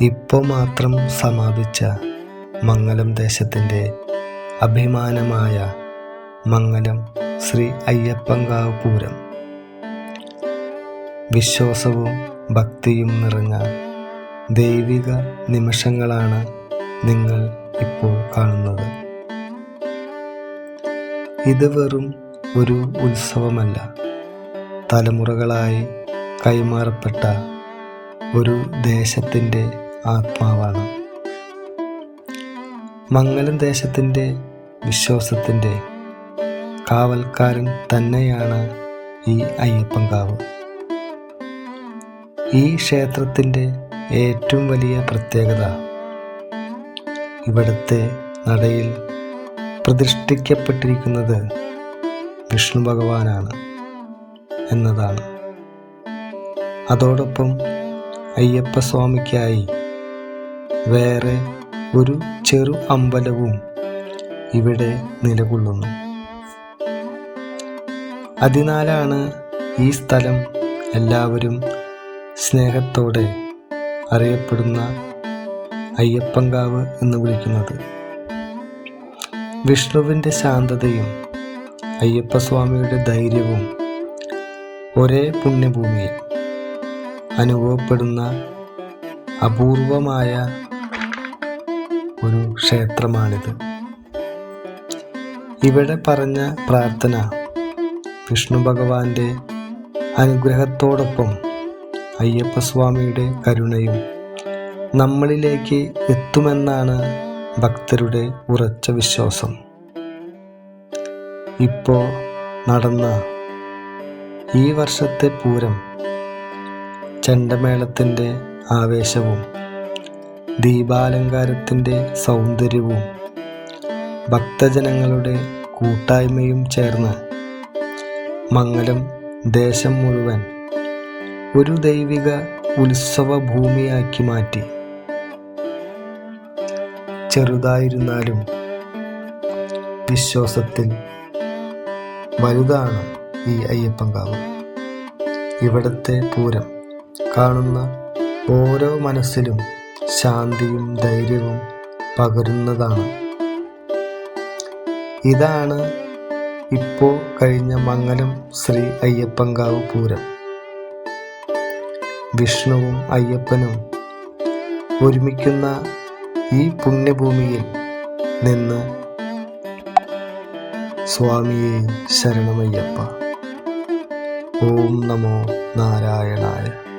ഇപ്പോൾ മാത്രം സമാപിച്ച മംഗലം ദേശത്തിന്റെ അഭിമാനമായ മംഗലം ശ്രീ അയ്യപ്പങ്കാവ് പൂരം. വിശ്വാസവും ഭക്തിയും നിറഞ്ഞ ദൈവിക നിമിഷങ്ങളാണ് നിങ്ങൾ ഇപ്പോൾ കാണുന്നത്. ഇത് വെറും ഒരു ഉത്സവമല്ല. തലമുറകളായി കൈമാറപ്പെട്ട ഒരു ദേശത്തിന്റെ ആത്മാവാണ്. മംഗലം ദേശത്തിന്റെ വിശ്വാസത്തിന്റെ കാവൽക്കാരൻ തന്നെയാണ് ഈ അയ്യപ്പൻകാവ് ഈ ക്ഷേത്രത്തിന്റെ ഏറ്റവും വലിയ പ്രത്യേകത ഇവിടുത്തെ നടയിൽ പ്രതിഷ്ഠിക്കപ്പെട്ടിരിക്കുന്നത് വിഷ്ണു ഭഗവാനാണ് എന്നതാണ്. അതോടൊപ്പം അയ്യപ്പസ്വാമിക്കായി വേറെ ഒരു ചെറു അമ്പലവും ഇവിടെ നിലകൊള്ളുന്നു. അതിനാലാണ് ഈ സ്ഥലം എല്ലാവരും സ്നേഹത്തോടെ അറിയപ്പെടുന്ന അയ്യപ്പങ്കാവ് എന്ന് വിളിക്കുന്നത്. വിഷ്ണുവിന്റെ ശാന്തതയും അയ്യപ്പസ്വാമിയുടെ ധൈര്യവും ഒരേ പുണ്യഭൂമിയിൽ അനുഭവപ്പെടുന്ന അപൂർവമായ ക്ഷേത്രമാണിത്. ഇവിടെ പറഞ്ഞ പ്രാർത്ഥന വിഷ്ണു ഭഗവാന്റെ അനുഗ്രഹത്തോടൊപ്പം അയ്യപ്പസ്വാമിയുടെ കരുണയും നമ്മളിലേക്ക് എത്തുമെന്നാണ് ഭക്തരുടെ ഉറച്ച വിശ്വാസം. ഇപ്പോൾ നടന്ന ഈ വർഷത്തെ പൂരം ചെണ്ടമേളത്തിന്റെ ആവേശവും ദീപാലങ്കാരത്തിന്റെ സൗന്ദര്യവും ഭക്തജനങ്ങളുടെ കൂട്ടായ്മയും ചേർന്ന് മംഗലം ദേശം മുഴുവൻ ഒരു ദൈവിക ഉത്സവ ഭൂമിയാക്കി മാറ്റി. ചെറുതായിരുന്നാലും വിശ്വാസത്തിൽ വലുതാണ് ഈ അയ്യപ്പങ്കാവ്. ഇവിടുത്തെ പൂരം കാണുന്ന ഓരോ മനസ്സിലും ശാന്തിയും ധൈര്യവും പകരുന്നതാണ്. ഇതാണ് ഇപ്പോൾ കഴിഞ്ഞ മംഗലം ശ്രീ അയ്യപ്പങ്കാവ് പൂരം. വിഷ്ണുവും അയ്യപ്പനും ഒരുമിക്കുന്ന ഈ പുണ്യഭൂമിയിൽ നിന്ന് സ്വാമിയെ ശരണമയ്യപ്പ. ഓം നമോ നാരായണായ.